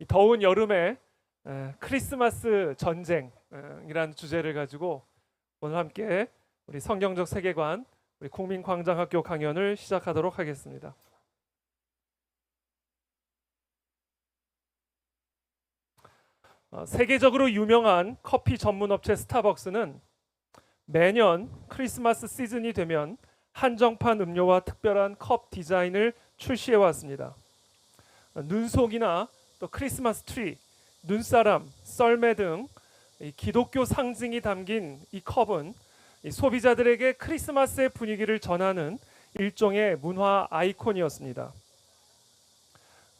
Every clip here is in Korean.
이 더운 여름에 에, 크리스마스 전쟁이라는 주제를 가지고 오늘 함께 우리 성경적 세계관 우리 국민광장학교 강연을 시작하도록 하겠습니다. 어, 세계적으로 유명한 커피 전문 업체 스타벅스는 매년 크리스마스 시즌이 되면 한정판 음료와 특별한 컵 디자인을 출시해 왔습니다. 어, 눈속이나 또 크리스마스 트리, 눈사람, 썰매 등이 기독교 상징이 담긴 이 컵은 이 소비자들에게 크리스마스의 분위기를 전하는 일종의 문화 아이콘이었습니다.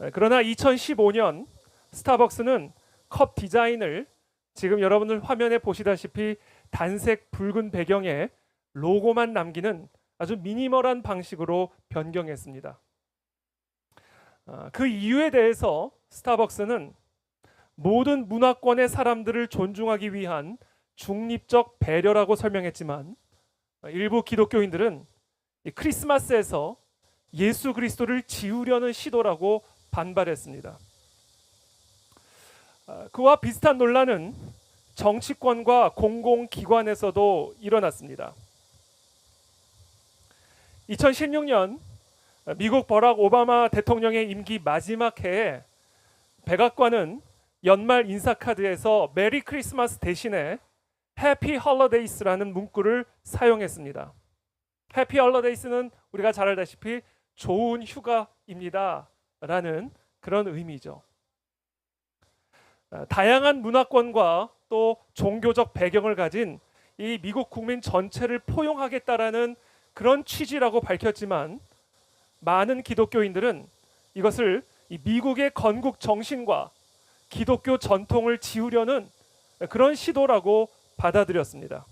에, 그러나 2015년 스타벅스는 컵 디자인을 지금 여러분들 화면에 보시다시피 단색 붉은 배경에 로고만 남기는 아주 미니멀한 방식으로 변경했습니다. 아, 그 이유에 대해서 스타벅스는 모든 문화권의 사람들을 존중하기 위한 중립적 배려라고 설명했지만 일부 기독교인들은 이 크리스마스에서 예수 그리스도를 지우려는 시도라고 반발했습니다. 아, 그와 비슷한 논란은 정치권과 공공기관에서도 일어났습니다. 2016년 미국 버락 오바마 대통령의 임기 마지막 해에 백악관은 연말 인사 카드에서 메리 크리스마스 대신에 해피 헐러데이스라는 문구를 사용했습니다. 해피 헐러데이스는 우리가 잘 알다시피 좋은 휴가입니다 라는 그런 의미죠. 아, 다양한 문화권과 또 종교적 배경을 가진 이 미국 국민 전체를 포용하겠다라는 그런 취지라고 밝혔지만 많은 기독교인들은 이것을 이 미국의 건국 정신과 기독교 전통을 지우려는 그런 시도라고 받아들였습니다.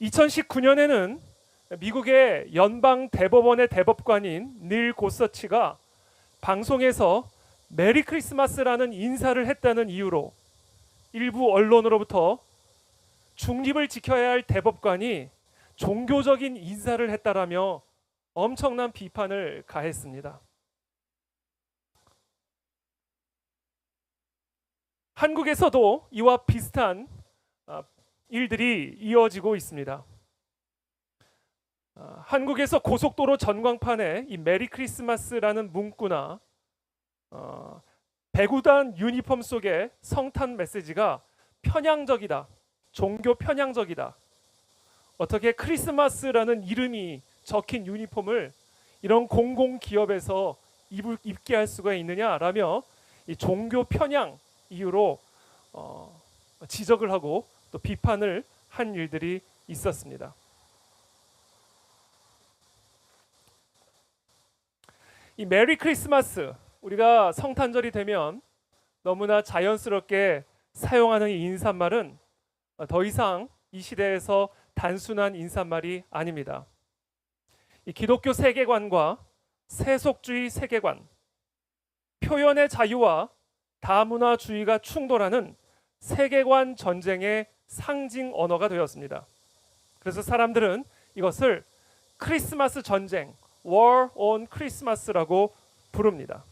2019년에는 미국의 연방 대법원의 대법관인 닐 고서치가 방송에서 메리 크리스마스라는 인사를 했다는 이유로 일부 언론으로부터 중립을 지켜야 할 대법관이 종교적인 인사를 했다라며 엄청난 비판을 가했습니다. 한국에서도 이와 비슷한 아, 일들이 이어지고 있습니다. 아, 한국에서 고속도로 전광판에 이 메리 크리스마스라는 문구나 어, 배구단 유니폼 속에 성탄 메시지가 편향적이다, 종교 편향적이다. 어떻게 크리스마스라는 이름이 적힌 유니폼을 이런 공공 기업에서 입을, 입게 할 수가 있느냐라며 이 종교 편향 이유로 어, 지적을 하고 또 비판을 한 일들이 있었습니다. 이 메리 크리스마스 우리가 성탄절이 되면 너무나 자연스럽게 사용하는 이 인사말은 더 이상 이 시대에서 단순한 인사말이 아닙니다. 이 기독교 세계관과 세속주의 세계관, 표현의 자유와 다문화주의가 충돌하는 세계관 전쟁의 상징 언어가 되었습니다. 그래서 사람들은 이것을 크리스마스 전쟁, War on Christmas라고 부릅니다.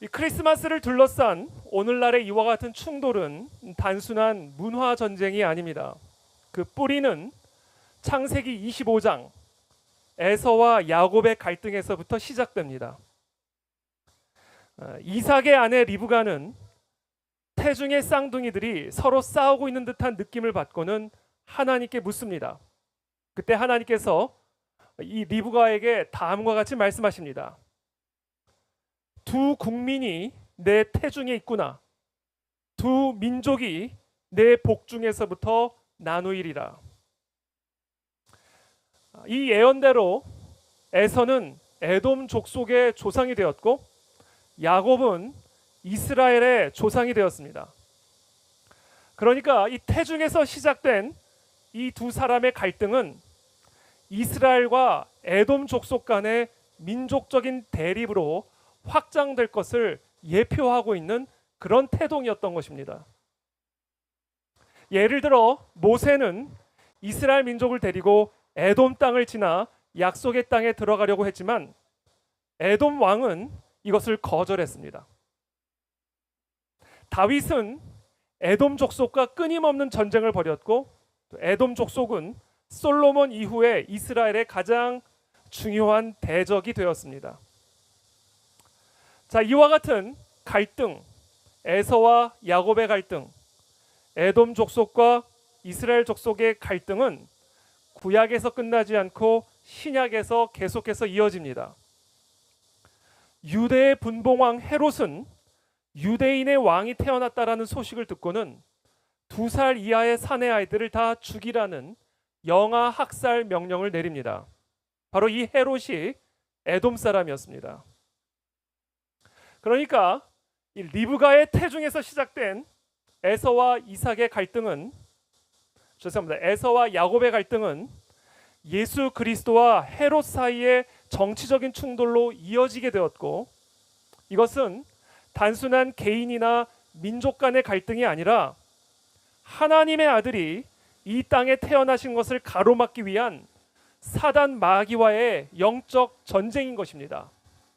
이 크리스마스를 둘러싼 오늘날의 이와 같은 충돌은 단순한 문화 전쟁이 아닙니다. 그 뿌리는 창세기 25장 에서와 야곱의 갈등에서부터 시작됩니다. 어, 이삭의 아내 리브가는 태중의 쌍둥이들이 서로 싸우고 있는 듯한 느낌을 받고는 하나님께 묻습니다. 그때 하나님께서 이 리브가에게 다음과 같이 말씀하십니다. 두 국민이 내 태중에 있구나. 두 민족이 내 복중에서부터 나누이리라. 이 예언대로 에서는 에돔 족속의 조상이 되었고 야곱은 이스라엘의 조상이 되었습니다. 그러니까 이 태중에서 시작된 이 두 사람의 갈등은 이스라엘과 에돔 족속 간의 민족적인 대립으로 확장될 것을 예표하고 있는 그런 태동이었던 것입니다. 예를 들어 모세는 이스라엘 민족을 데리고 에돔 땅을 지나 약속의 땅에 들어가려고 했지만 에돔 왕은 이것을 거절했습니다. 다윗은 에돔 족속과 끊임없는 전쟁을 벌였고 또 에돔 족속은 솔로몬 이후에 이스라엘의 가장 중요한 대적이 되었습니다. 자, 이와 같은 갈등, 에서와 야곱의 갈등, 에돔 족속과 이스라엘 족속의 갈등은 구약에서 끝나지 않고 신약에서 계속해서 이어집니다. 유대의 분봉왕 헤롯은 유대인의 왕이 태어났다라는 소식을 듣고는 두 살 이하의 사내 아이들을 다 죽이라는 영아 학살 명령을 내립니다. 바로 이 헤롯이 에돔 사람이었습니다. 그러니까 이 리브가의 태중에서 시작된 에서와 이삭의 갈등은 죄송합니다. 에서와 야곱의 갈등은 예수 그리스도와 헤롯 사이의 정치적인 충돌로 이어지게 되었고 이것은 단순한 개인이나 민족 간의 갈등이 아니라 하나님의 아들이 이 땅에 태어나신 것을 가로막기 위한 사단 마귀와의 영적 전쟁인 것입니다.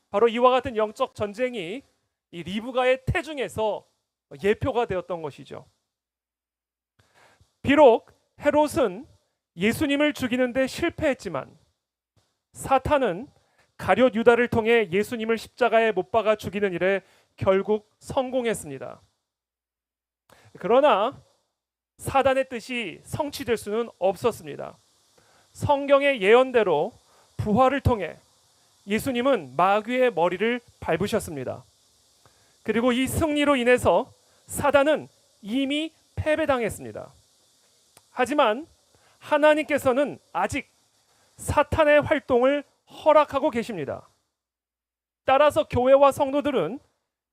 바로 이와 같은 영적 전쟁이 이 리브가의 태중에서 예표가 되었던 것이죠. 비록 헤롯은 예수님을 죽이는데 실패했지만 사탄은 가룟 유다를 통해 예수님을 십자가에 못 박아 죽이는 일에 결국 성공했습니다. 그러나 사단의 뜻이 성취될 수는 없었습니다. 성경의 예언대로 부활을 통해 예수님은 마귀의 머리를 밟으셨습니다. 그리고 이 승리로 인해서 사단은 이미 패배당했습니다. 하지만 하나님께서는 아직 사탄의 활동을 허락하고 계십니다. 따라서 교회와 성도들은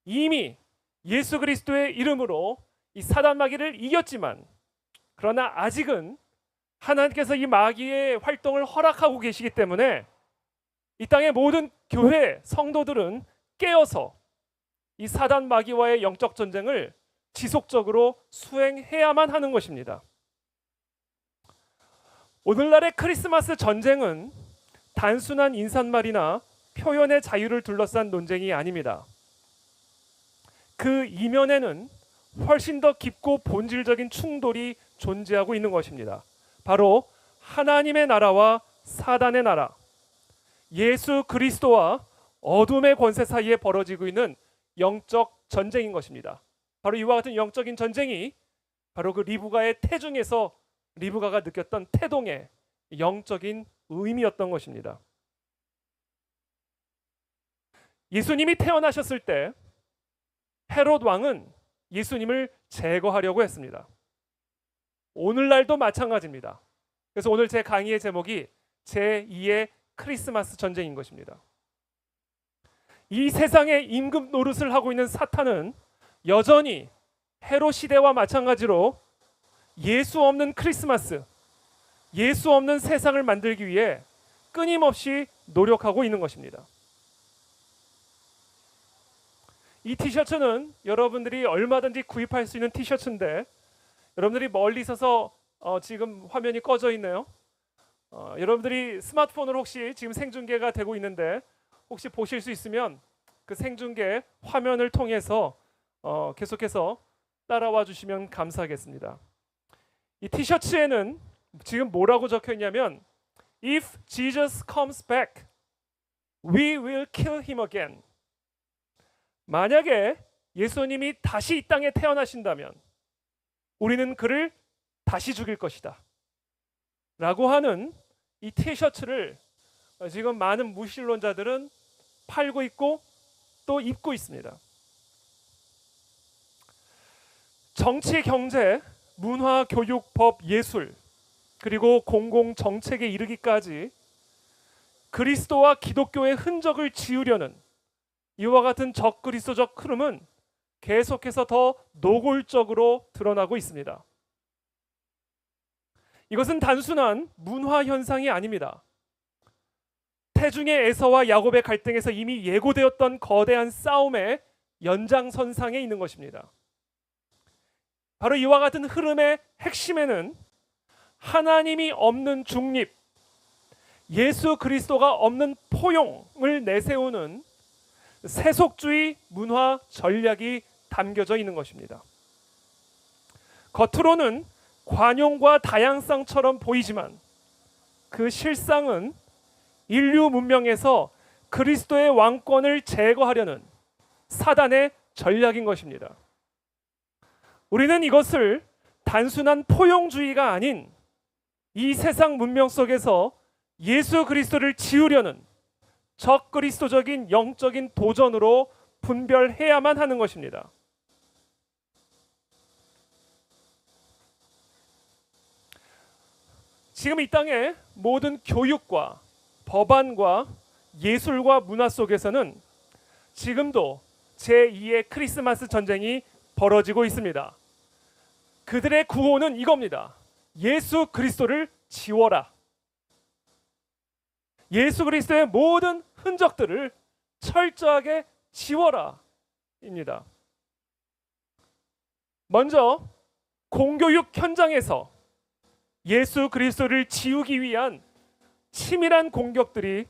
이미 예수 그리스도의 이름으로 이 사단 마귀를 이겼지만 그러나 아직은 하나님께서 이 마귀의 활동을 허락하고 계시기 때문에 이 땅의 모든 교회 성도들은 깨어서 이 사단 마귀와의 영적 전쟁을 지속적으로 수행해야만 하는 것입니다. 오늘날의 크리스마스 전쟁은 단순한 인사말이나 표현의 자유를 둘러싼 논쟁이 아닙니다. 그 이면에는 훨씬 더 깊고 본질적인 충돌이 존재하고 있는 것입니다. 바로 하나님의 나라와 사단의 나라, 예수 그리스도와 어둠의 권세 사이에 벌어지고 있는 영적 전쟁인 것입니다. 바로 이와 같은 영적인 전쟁이 바로 그 리브가의 태중에서 리브가가 느꼈던 태동의 영적인 의미였던 것입니다. 예수님이 태어나셨을 때 헤롯 왕은 예수님을 제거하려고 했습니다. 오늘날도 마찬가지입니다. 그래서 오늘 제 강의의 제목이 제2의 크리스마스 전쟁인 것입니다. 이 세상에 임금 노릇을 하고 있는 사탄은 여전히 헤롯 시대와 마찬가지로 예수 없는 크리스마스, 예수 없는 세상을 만들기 위해 끊임없이 노력하고 있는 것입니다. 이 티셔츠는 여러분들이 얼마든지 구입할 수 있는 티셔츠인데 여러분들이 멀리 있어서 어, 지금 화면이 꺼져 있네요. 어, 여러분들이 스마트폰으로 혹시 지금 생중계가 되고 있는데 혹시 보실 수 있으면 그 생중계 화면을 통해서 어, 계속해서 따라와 주시면 감사하겠습니다. 이 티셔츠에는 지금 뭐라고 적혀 있냐면 If Jesus comes back, we will kill him again. 만약에 예수님이 다시 이 땅에 태어나신다면 우리는 그를 다시 죽일 것이다. 라고 하는 이 티셔츠를 지금 많은 무신론자들은 팔고 있고 또 입고 있습니다. 정치, 경제, 문화, 교육, 법, 예술 그리고 공공 정책에 이르기까지 그리스도와 기독교의 흔적을 지우려는 이와 같은 적그리스도적 흐름은 계속해서 더 노골적으로 드러나고 있습니다. 이것은 단순한 문화 현상이 아닙니다. 태중의 에서와 야곱의 갈등에서 이미 예고되었던 거대한 싸움의 연장선상에 있는 것입니다. 바로 이와 같은 흐름의 핵심에는 하나님이 없는 중립, 예수 그리스도가 없는 포용을 내세우는 세속주의 문화 전략이 담겨져 있는 것입니다. 겉으로는 관용과 다양성처럼 보이지만 그 실상은 인류 문명에서 그리스도의 왕권을 제거하려는 사단의 전략인 것입니다. 우리는 이것을 단순한 포용주의가 아닌 이 세상 문명 속에서 예수 그리스도를 지우려는 적그리스도적인 영적인 도전으로 분별해야만 하는 것입니다. 지금 이 땅의 모든 교육과 법안과 예술과 문화 속에서는 지금도 제2의 크리스마스 전쟁이 벌어지고 있습니다. 그들의 구호는 이겁니다. 예수 그리스도를 지워라. 예수 그리스도의 모든 흔적들을 철저하게 지워라. 입니다. 먼저 공교육 현장에서 예수 그리스도를 지우기 위한 치밀한 공격들이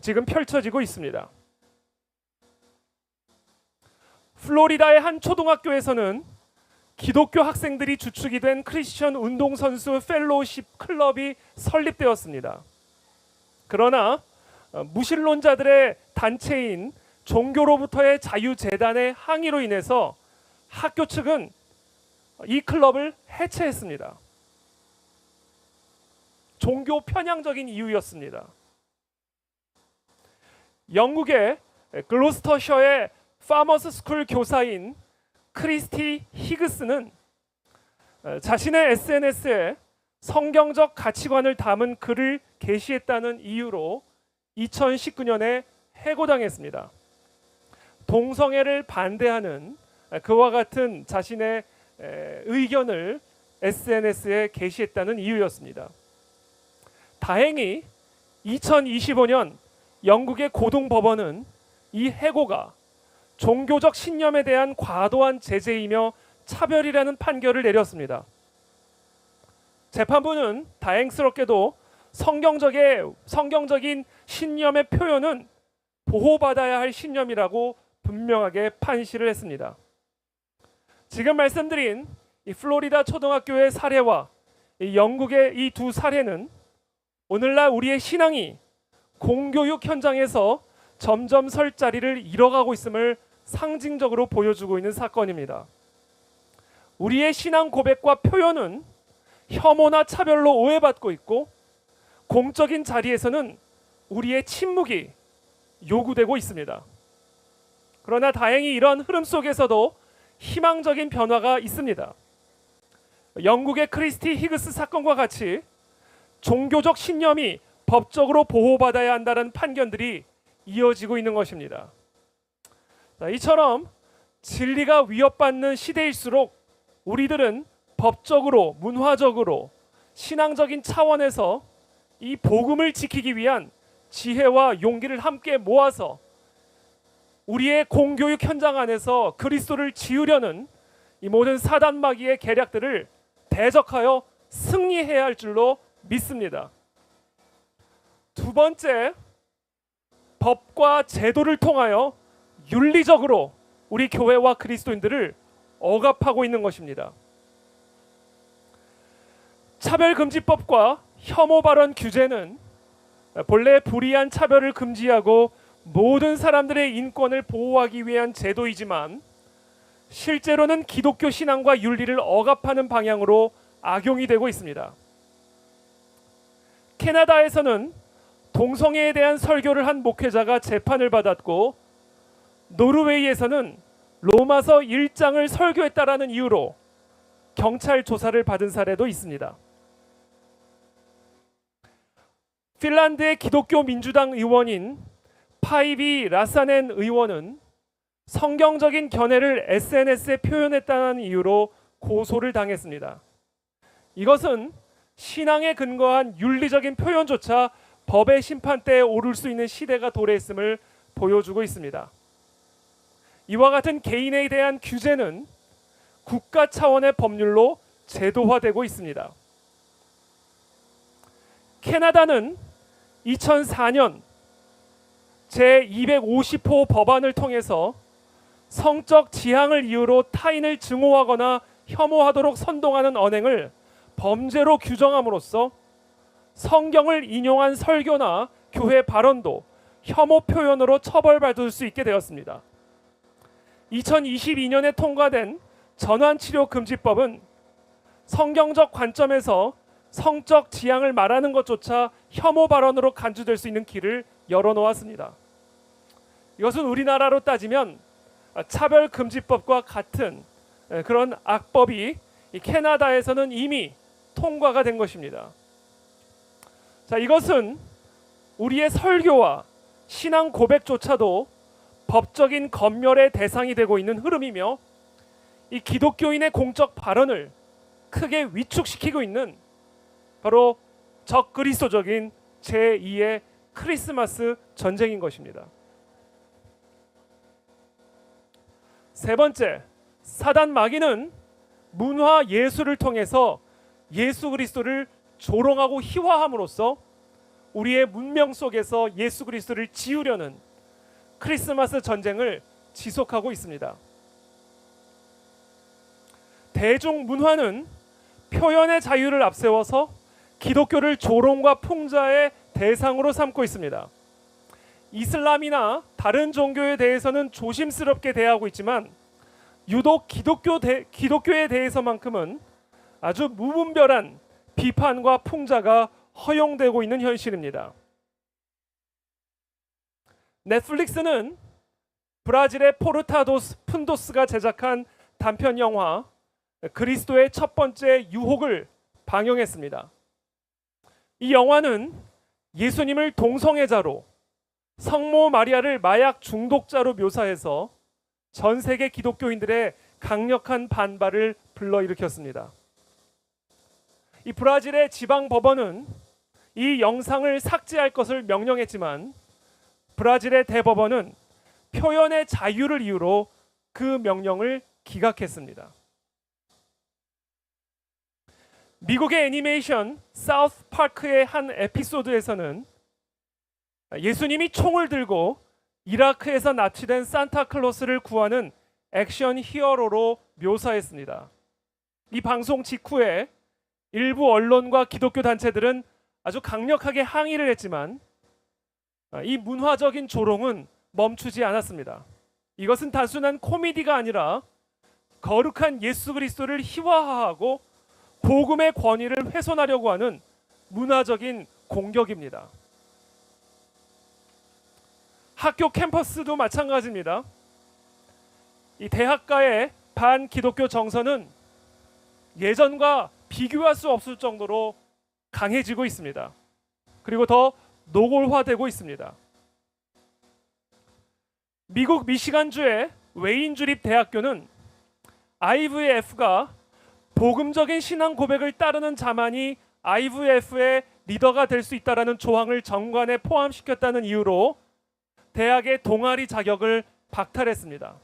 지금 펼쳐지고 있습니다. 플로리다의 한 초등학교에서는 기독교 학생들이 주축이 된 크리스천 운동선수 펠로우십 클럽이 설립되었습니다. 그러나 어, 무신론자들의 단체인 종교로부터의 자유재단의 항의로 인해서 학교 측은 이 클럽을 해체했습니다. 종교 편향적인 이유였습니다. 영국의 글로스터셔의 파머스 스쿨 교사인 크리스티 히그스는 어, 자신의 SNS에 성경적 가치관을 담은 글을 게시했다는 이유로 2019년에 해고당했습니다. 동성애를 반대하는 그와 같은 자신의 의견을 SNS에 게시했다는 이유였습니다. 다행히 2025년 영국의 고등법원은 이 해고가 종교적 신념에 대한 과도한 제재이며 차별이라는 판결을 내렸습니다. 재판부는 다행스럽게도 성경적의 성경적인 신념의 표현은 보호받아야 할 신념이라고 분명하게 판시를 했습니다. 지금 말씀드린 이 플로리다 초등학교의 사례와 이 영국의 이 두 사례는 오늘날 우리의 신앙이 공교육 현장에서 점점 설 자리를 잃어가고 있음을 상징적으로 보여주고 있는 사건입니다. 우리의 신앙 고백과 표현은 혐오나 차별로 오해받고 있고 공적인 자리에서는 우리의 침묵이 요구되고 있습니다. 그러나 다행히 이런 흐름 속에서도 희망적인 변화가 있습니다. 영국의 크리스티 히그스 사건과 같이 종교적 신념이 법적으로 보호받아야 한다는 판결들이 이어지고 있는 것입니다. 이처럼 진리가 위협받는 시대일수록 우리들은 법적으로, 문화적으로, 신앙적인 차원에서 이 복음을 지키기 위한 지혜와 용기를 함께 모아서 우리의 공교육 현장 안에서 그리스도를 지우려는 이 모든 사단 마귀의 계략들을 대적하여 승리해야 할 줄로 믿습니다. 두 번째, 법과 제도를 통하여 윤리적으로 우리 교회와 그리스도인들을 억압하고 있는 것입니다. 차별금지법과 혐오 발언 규제는 본래 불이한 차별을 금지하고 모든 사람들의 인권을 보호하기 위한 제도이지만 실제로는 기독교 신앙과 윤리를 억압하는 방향으로 악용이 되고 있습니다. 캐나다에서는 동성애에 대한 설교를 한 목회자가 재판을 받았고 노르웨이에서는 로마서 1장을 설교했다라는 이유로 경찰 조사를 받은 사례도 있습니다. 핀란드의 기독교 민주당 의원인 파이비 라사넨 의원은 성경적인 견해를 SNS에 표현했다는 이유로 고소를 당했습니다. 이것은 신앙에 근거한 윤리적인 표현조차 법의 심판대에 오를 수 있는 시대가 도래했음을 보여주고 있습니다. 이와 같은 개인에 대한 규제는 국가 차원의 법률로 제도화되고 있습니다. 캐나다는 2004년 제 250호 법안을 통해서 성적 지향을 이유로 타인을 증오하거나 혐오하도록 선동하는 언행을 범죄로 규정함으로써 성경을 인용한 설교나 교회 발언도 혐오 표현으로 처벌받을 수 있게 되었습니다. 2022년에 통과된 전환치료 금지법은 성경적 관점에서 성적 지향을 말하는 것조차 혐오 발언으로 간주될 수 있는 길을 열어놓았습니다. 이것은 우리나라로 따지면 차별 금지법과 같은 그런 악법이 캐나다에서는 이미 통과가 된 것입니다. 자, 이것은 우리의 설교와 신앙 고백조차도 법적인 검열의 대상이 되고 있는 흐름이며 이 기독교인의 공적 발언을 크게 위축시키고 있는 바로 적그리스도적인 제2의 크리스마스 전쟁인 것입니다. 세 번째, 사단 마귀는 문화 예술을 통해서 예수 그리스도를 조롱하고 희화함으로써 우리의 문명 속에서 예수 그리스도를 지우려는 크리스마스 전쟁을 지속하고 있습니다. 대중 문화는 표현의 자유를 앞세워서 기독교를 조롱과 풍자의 대상으로 삼고 있습니다. 이슬람이나 다른 종교에 대해서는 조심스럽게 대하고 있지만 유독 기독교 대, 기독교에 대해서만큼은 아주 무분별한 비판과 풍자가 허용되고 있는 현실입니다. 넷플릭스는 브라질의 포르타도스 푼도스가 제작한 단편 영화 그리스도의 첫 번째 유혹을 방영했습니다. 이 영화는 예수님을 동성애자로 성모 마리아를 마약 중독자로 묘사해서 전 세계 기독교인들의 강력한 반발을 불러일으켰습니다. 이 브라질의 지방 법원은 이 영상을 삭제할 것을 명령했지만 브라질의 대법원은 표현의 자유를 이유로 그 명령을 기각했습니다. 미국의 애니메이션 사우스 파크의 한 에피소드에서는 예수님이 총을 들고 이라크에서 납치된 산타클로스를 구하는 액션 히어로로 묘사했습니다. 이 방송 직후에 일부 언론과 기독교 단체들은 아주 강력하게 항의를 했지만 이 문화적인 조롱은 멈추지 않았습니다. 이것은 단순한 코미디가 아니라 거룩한 예수 그리스도를 희화화하고 복음의 권위를 훼손하려고 하는 문화적인 공격입니다. 학교 캠퍼스도 마찬가지입니다. 이 대학가의 반기독교 정서는 예전과 비교할 수 없을 정도로 강해지고 있습니다. 그리고 더 노골화되고 있습니다. 미국 미시간주의 웨인 주립 대학교는 IVF가 복음적인 신앙 고백을 따르는 자만이 IVF의 리더가 될 수 있다라는 조항을 정관에 포함시켰다는 이유로 대학의 동아리 자격을 박탈했습니다.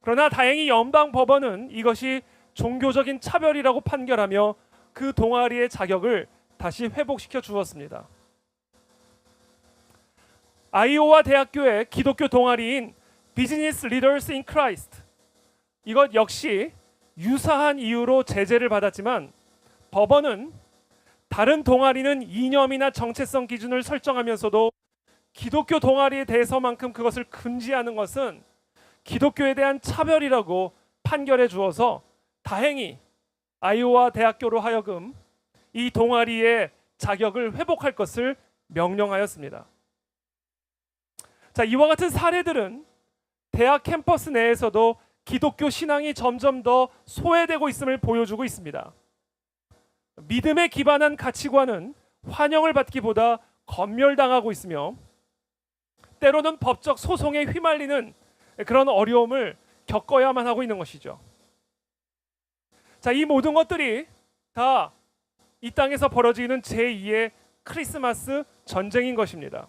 그러나 다행히 연방 법원은 이것이 종교적인 차별이라고 판결하며 그 동아리의 자격을 다시 회복시켜 주었습니다. 아이오와 대학교의 기독교 동아리인 비즈니스 리더스 인 크라이스트 이것 역시 유사한 이유로 제재를 받았지만 법원은 다른 동아리는 이념이나 정체성 기준을 설정하면서도 기독교 동아리에 대해서만큼 그것을 금지하는 것은 기독교에 대한 차별이라고 판결해 주어서 다행히 아이오와 대학교로 하여금 이 동아리의 자격을 회복할 것을 명령하였습니다. 자, 이와 같은 사례들은 대학 캠퍼스 내에서도 기독교 신앙이 점점 더 소외되고 있음을 보여주고 있습니다. 믿음에 기반한 가치관은 환영을 받기보다 검열당하고 있으며 때로는 법적 소송에 휘말리는 그런 어려움을 겪어야만 하고 있는 것이죠. 자, 이 모든 것들이 다 이 땅에서 벌어지는 제2의 크리스마스 전쟁인 것입니다.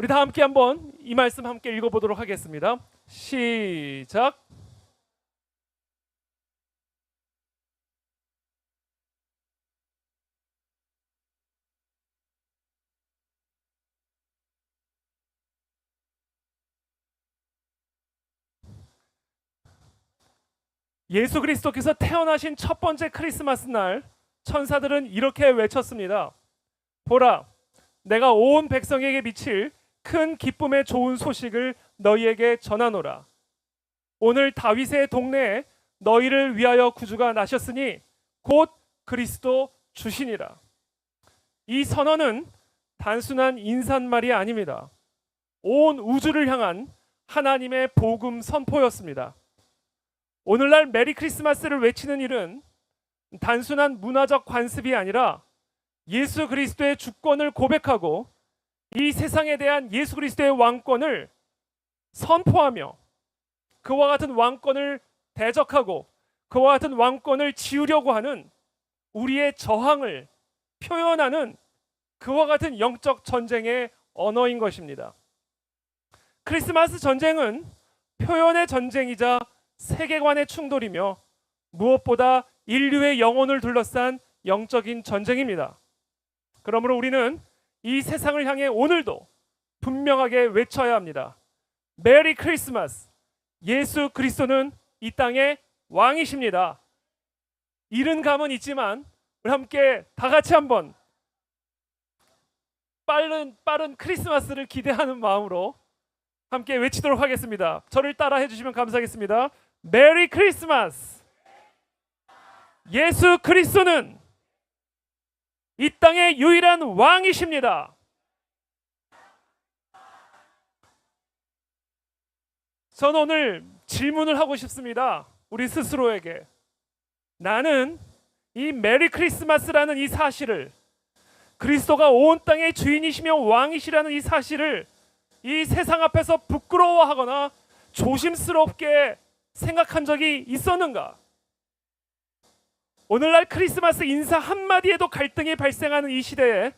우리 다 함께 한번 이 말씀 함께 읽어보도록 하겠습니다. 시작. 예수 그리스도께서 태어나신 첫 번째 크리스마스 날 천사들은 이렇게 외쳤습니다. 보라, 내가 온 백성에게 비칠 큰 기쁨의 좋은 소식을 너희에게 전하노라. 오늘 다윗의 동네에 너희를 위하여 구주가 나셨으니 곧 그리스도 주시니라. 이 선언은 단순한 인사말이 아닙니다. 온 우주를 향한 하나님의 복음 선포였습니다. 오늘날 메리 크리스마스를 외치는 일은 단순한 문화적 관습이 아니라 예수 그리스도의 주권을 고백하고 이 세상에 대한 예수 그리스도의 왕권을 선포하며 그와 같은 왕권을 대적하고 그와 같은 왕권을 지우려고 하는 우리의 저항을 표현하는 그와 같은 영적 전쟁의 언어인 것입니다. 크리스마스 전쟁은 표현의 전쟁이자 세계관의 충돌이며 무엇보다 인류의 영혼을 둘러싼 영적인 전쟁입니다. 그러므로 우리는 이 세상을 향해 오늘도 분명하게 외쳐야 합니다. 메리 크리스마스. 예수 그리스도는 이 땅의 왕이십니다. 이른 감은 있지만 우리 함께 다 같이 한번 빠른 빠른 크리스마스를 기대하는 마음으로 함께 외치도록 하겠습니다. 저를 따라 해 주시면 감사하겠습니다. 메리 크리스마스. 예수 그리스도는 이 땅의 유일한 왕이십니다. 저는 오늘 질문을 하고 싶습니다. 우리 스스로에게. 나는 이 메리 크리스마스라는 이 사실을 그리스도가 온 땅의 주인이시며 왕이시라는 이 사실을 이 세상 앞에서 부끄러워하거나 조심스럽게 생각한 적이 있었는가? 오늘날 크리스마스 인사 한마디에도 갈등이 발생하는 이 시대에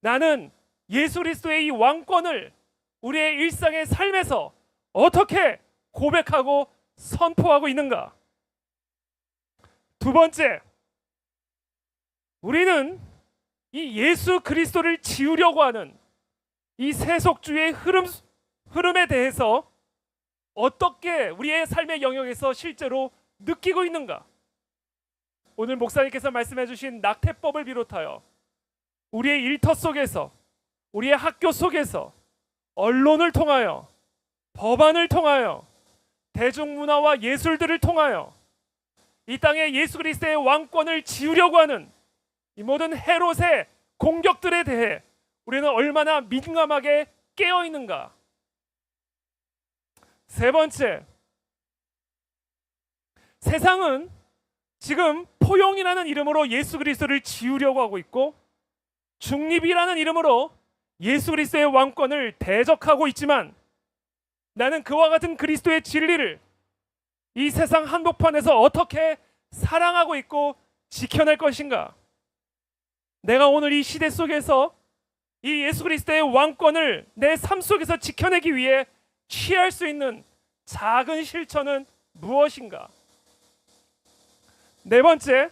나는 예수 그리스도의 이 왕권을 우리의 일상의 삶에서 어떻게 고백하고 선포하고 있는가? 두 번째, 우리는 이 예수 그리스도를 지우려고 하는 이 세속주의 흐름 흐름에 대해서 어떻게 우리의 삶의 영역에서 실제로 느끼고 있는가? 오늘 목사님께서 말씀해 주신 낙태법을 비롯하여 우리의 일터 속에서 우리의 학교 속에서 언론을 통하여 법안을 통하여 대중문화와 예술들을 통하여 이 땅에 예수 그리스도의 왕권을 지우려고 하는 이 모든 헤롯의 공격들에 대해 우리는 얼마나 민감하게 깨어 있는가? 세 번째, 세상은 지금 포용이라는 이름으로 예수 그리스도를 지우려고 하고 있고 중립이라는 이름으로 예수 그리스도의 왕권을 대적하고 있지만 나는 그와 같은 그리스도의 진리를 이 세상 한복판에서 어떻게 사랑하고 있고 지켜낼 것인가? 내가 오늘 이 시대 속에서 이 예수 그리스도의 왕권을 내 삶 속에서 지켜내기 위해 취할 수 있는 작은 실천은 무엇인가? 네 번째,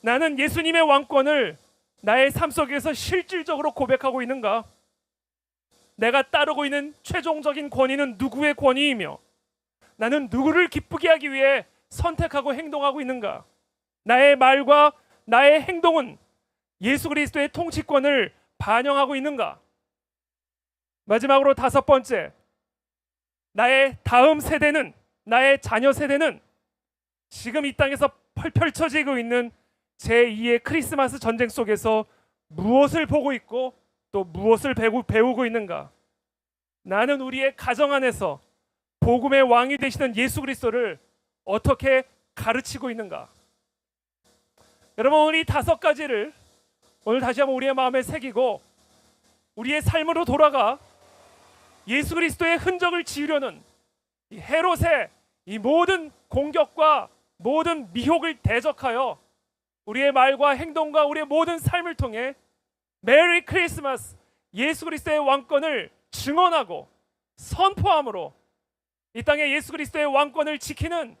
나는 예수님의 왕권을 나의 삶 속에서 실질적으로 고백하고 있는가? 내가 따르고 있는 최종적인 권위는 누구의 권위이며 나는 누구를 기쁘게 하기 위해 선택하고 행동하고 있는가? 나의 말과 나의 행동은 예수 그리스도의 통치권을 반영하고 있는가? 마지막으로 다섯 번째, 나의 다음 세대는 나의 자녀 세대는 지금 이 땅에서 펼쳐지고 있는 제2의 크리스마스 전쟁 속에서 무엇을 보고 있고 또 무엇을 배우, 배우고 있는가? 나는 우리의 가정 안에서 복음의 왕이 되시는 예수 그리스도를 어떻게 가르치고 있는가? 여러분 이 다섯 가지를 오늘 다시 한번 우리의 마음에 새기고 우리의 삶으로 돌아가 예수 그리스도의 흔적을 지우려는 이 헤롯의 이 모든 공격과 모든 미혹을 대적하여 우리의 말과 행동과 우리의 모든 삶을 통해 메리 크리스마스 예수 그리스도의 왕권을 증언하고 선포함으로 이 땅에 예수 그리스도의 왕권을 지키는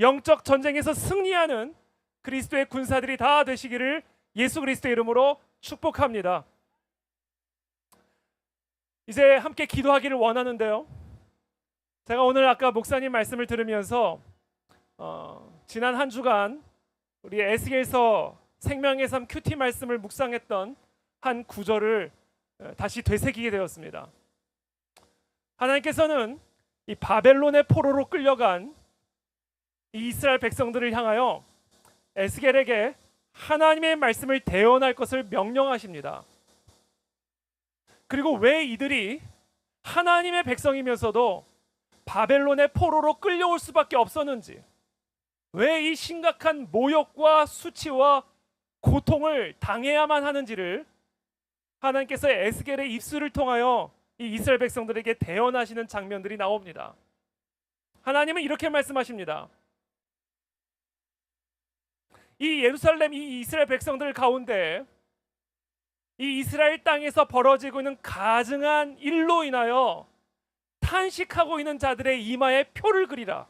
영적 전쟁에서 승리하는 그리스도의 군사들이 다 되시기를 예수 그리스도의 이름으로 축복합니다. 이제 함께 기도하기를 원하는데요. 제가 오늘 아까 목사님 말씀을 들으면서 어, 지난 한 주간 우리 에스겔서 생명의 삶 큐티 말씀을 묵상했던 한 구절을 어, 다시 되새기게 되었습니다. 하나님께서는 이 바벨론의 포로로 끌려간 이 이스라엘 백성들을 향하여 에스겔에게 하나님의 말씀을 대언할 것을 명령하십니다. 그리고 왜 이들이 하나님의 백성이면서도 바벨론의 포로로 끌려올 수밖에 없었는지, 왜 이 심각한 모욕과 수치와 고통을 당해야만 하는지를 하나님께서 에스겔의 입술을 통하여 이 이스라엘 백성들에게 대언하시는 장면들이 나옵니다. 하나님은 이렇게 말씀하십니다. 이 예루살렘 이 이스라엘 백성들 가운데 이 이스라엘 땅에서 벌어지고 있는 가증한 일로 인하여 탄식하고 있는 자들의 이마에 표를 그리라.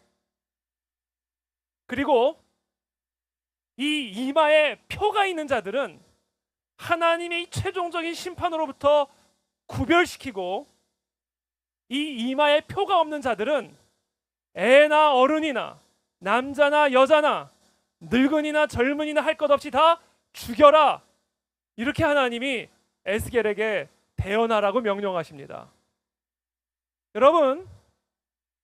그리고 이 이마에 표가 있는 자들은 하나님의 최종적인 심판으로부터 구별시키고 이 이마에 표가 없는 자들은 애나 어른이나 남자나 여자나 늙은이나 젊은이나 할 것 없이 다 죽여라. 이렇게 하나님이 에스겔에게 대언하라고 명령하십니다. 여러분,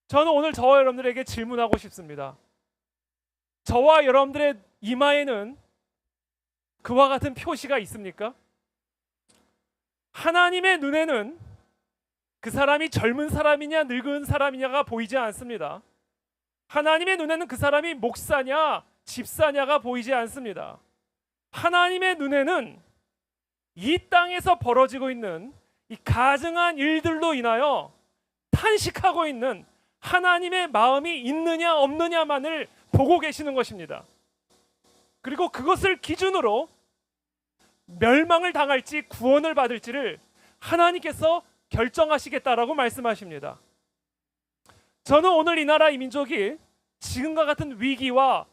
저는 오늘 저와 여러분들에게 질문하고 싶습니다. 저와 여러분들의 이마에는 그와 같은 표시가 있습니까? 하나님의 눈에는 그 사람이 젊은 사람이냐 늙은 사람이냐가 보이지 않습니다. 하나님의 눈에는 그 사람이 목사냐 집사냐가 보이지 않습니다. 하나님의 눈에는 이 땅에서 벌어지고 있는 이 가증한 일들로 인하여 탄식하고 있는 하나님의 마음이 있느냐 없느냐만을 보고 계시는 것입니다. 그리고 그것을 기준으로 멸망을 당할지 구원을 받을지를 하나님께서 결정하시겠다라고 말씀하십니다. 저는 오늘 이 나라 이 민족이 지금과 같은 위기와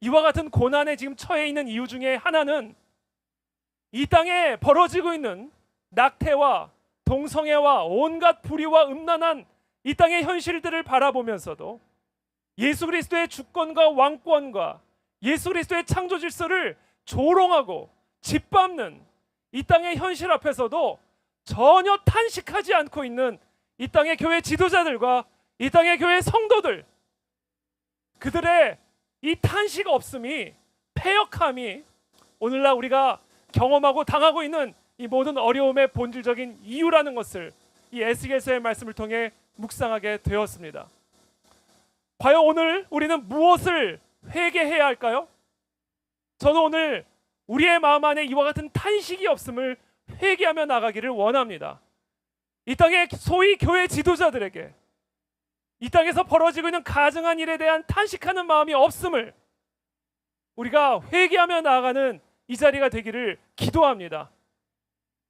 이와 같은 고난에 지금 처해 있는 이유 중에 하나는 이 땅에 벌어지고 있는 낙태와 동성애와 온갖 불의와 음란한 이 땅의 현실들을 바라보면서도 예수 그리스도의 주권과 왕권과 예수 그리스도의 창조 질서를 조롱하고 짓밟는 이 땅의 현실 앞에서도 전혀 탄식하지 않고 있는 이 땅의 교회 지도자들과 이 땅의 교회 성도들 그들의 이 탄식 없음이 폐역함이 오늘날 우리가 경험하고 당하고 있는 이 모든 어려움의 본질적인 이유라는 것을 이 에스겔서의 말씀을 통해 묵상하게 되었습니다. 과연 오늘 우리는 무엇을 회개해야 할까요? 저는 오늘 우리의 마음 안에 이와 같은 탄식이 없음을 회개하며 나가기를 원합니다. 이 땅의 소위 교회 지도자들에게 이 땅에서 벌어지고 있는 가증한 일에 대한 탄식하는 마음이 없음을 우리가 회개하며 나아가는 이 자리가 되기를 기도합니다.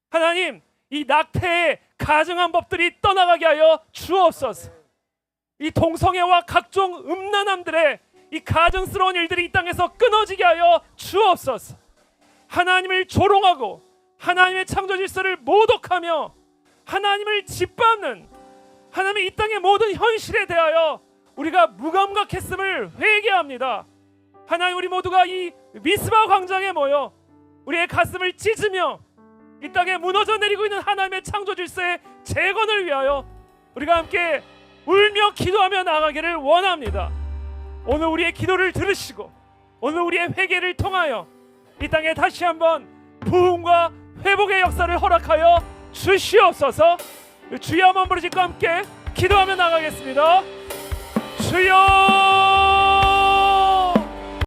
하나님, 이 낙태의 가증한 법들이 떠나가게 하여 주옵소서. 이 동성애와 각종 음란함들의 이 가증스러운 일들이 이 땅에서 끊어지게 하여 주옵소서. 하나님을 조롱하고 하나님의 창조 질서를 모독하며 하나님을 짓밟는 하나님의 이 땅의 모든 현실에 대하여 우리가 무감각했음을 회개합니다. 하나님 우리 모두가 이 미스바 광장에 모여 우리의 가슴을 찢으며 이 땅에 무너져 내리고 있는 하나님의 창조 질서의 재건을 위하여 우리가 함께 울며 기도하며 나가기를 원합니다. 오늘 우리의 기도를 들으시고 오늘 우리의 회개를 통하여 이 땅에 다시 한번 부흥과 회복의 역사를 허락하여 주시옵소서. 주여 한번 부르실과 함께 기도하며 나가겠습니다. 주여